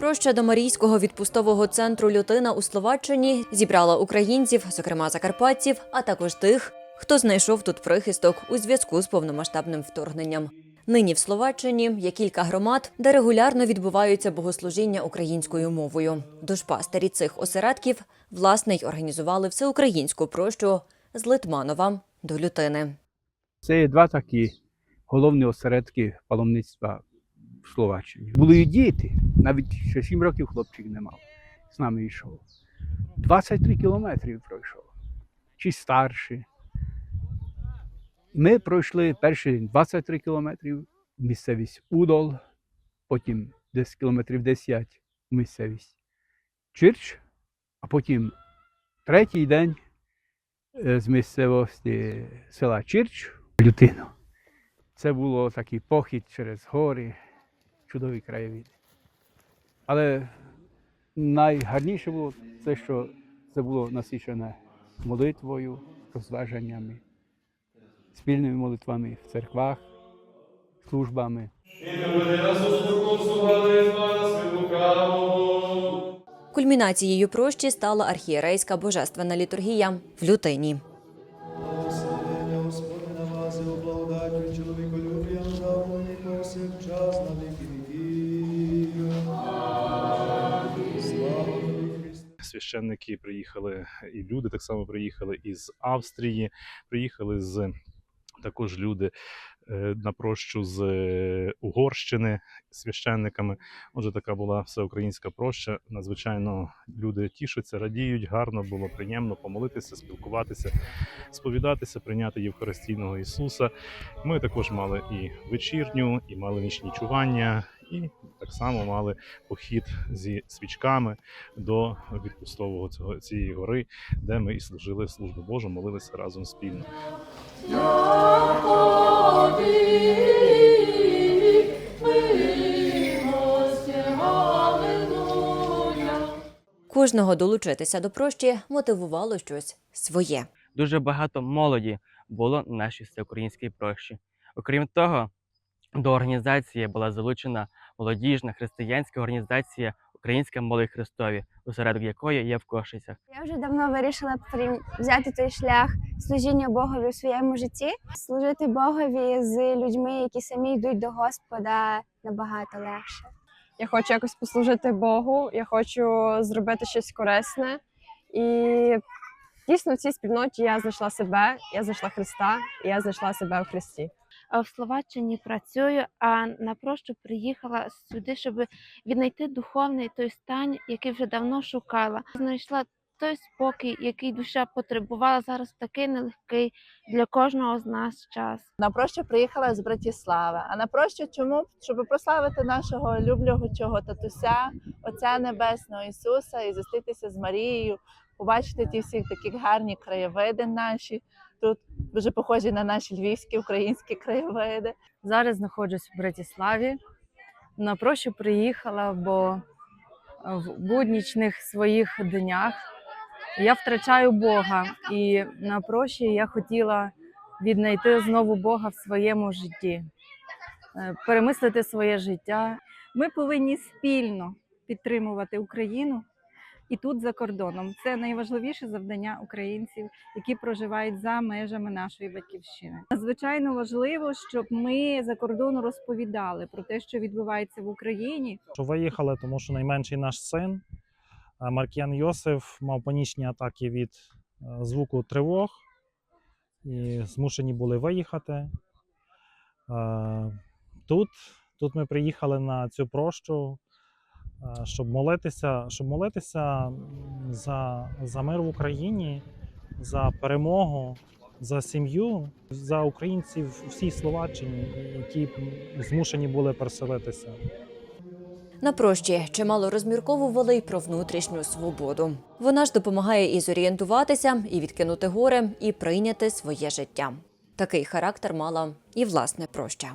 Проща до Марійського відпустового центру Лютина у Словаччині зібрала українців, зокрема закарпатців, а також тих, хто знайшов тут прихисток у зв'язку з повномасштабним вторгненням. Нині в Словаччині є кілька громад, де регулярно відбуваються богослужіння українською мовою. Душпастері цих осередків власне й організували всеукраїнську прощу з Литманова до Лютини. Це є два такі головні осередки паломництва в Словаччині. Були і діти, навіть ще 7 років хлопчик не мав. З нами йшов. 23 кілометрів пройшов. Чи старші. Ми пройшли перші 23 кілометрів місцевість Удол, потім десь кілометрів 10 місцевість Чирч, а потім третій день е, з місцевості села Чирч в Лютину. Це було такий похід через гори, чудові краєвиди. Але найгарніше було те, що це було насичене молитвою, розважаннями, спільними молитвами в церквах, службами. Кульмінацією прощі стала архієрейська божественна літургія в Лютині. Священники приїхали, і люди так само приїхали із Австрії, приїхали з також люди е, на прощу з е, Угорщини священниками. Отже, така була всеукраїнська проща. Надзвичайно люди тішаться, радіють, гарно було приємно помолитися, спілкуватися, сповідатися, прийняти Євхаристійного Ісуса. Ми також мали і вечірню, і мали нічні чування, і так само мали похід зі свічками до відпустового цього цієї гори, де ми і служили службу Божу, молилися разом спільно. Кожного долучитися до прощі мотивувало щось своє. дуже багато молоді було на нашій всеукраїнській прощі. Окрім того, до організації була залучена молодіжна християнська організація Українська молодь Христові, осередок якої є в Кошицях. Я вже давно вирішила взяти той шлях служіння Богові у своєму житті, служити Богові з людьми, які самі йдуть до Господа набагато легше. Я хочу якось послужити Богу, я хочу зробити щось корисне. І дійсно в цій спільноті я знайшла себе, я знайшла Христа, і я знайшла себе в Христі. А в Словаччині працюю, а на прощу приїхала сюди, щоб віднайти духовний той стан, який вже давно шукала. Знайшла той спокій, який душа потребувала зараз такий нелегкий для кожного з нас час. На прощу приїхала з Братіслави. А на прощу чому? Щоб прославити нашого люблячого татуся, Отця Небесного Ісуса, і зустрітися з Марією, побачити ті всі такі гарні краєвиди наші. Тут дуже похожі на наші львівські українські краєвиди. Зараз знаходжусь в Братіславі. На прощу приїхала, бо в буднічних своїх днях я втрачаю Бога. І на прощі я хотіла віднайти знову Бога в своєму житті, е, перемислити своє життя. Ми повинні спільно підтримувати Україну і тут за кордоном. Це найважливіше завдання українців, які проживають за межами нашої батьківщини. Надзвичайно важливо, щоб ми за кордону розповідали про те, що відбувається в Україні, що виїхали, тому що найменший наш син е, Маркіян Йосиф мав панічні атаки від е, звуку тривог і змушені були виїхати. Е, Тут, тут ми приїхали на цю прощу, щоб молитися, щоб молитися за, за мир в Україні, за перемогу, за сім'ю, за українців всій Словаччині, які змушені були переселитися. На прощі чимало розмірковували й про внутрішню свободу. Вона ж допомагає і зорієнтуватися, і відкинути горе, і прийняти своє життя. Такий характер мала і власне проща.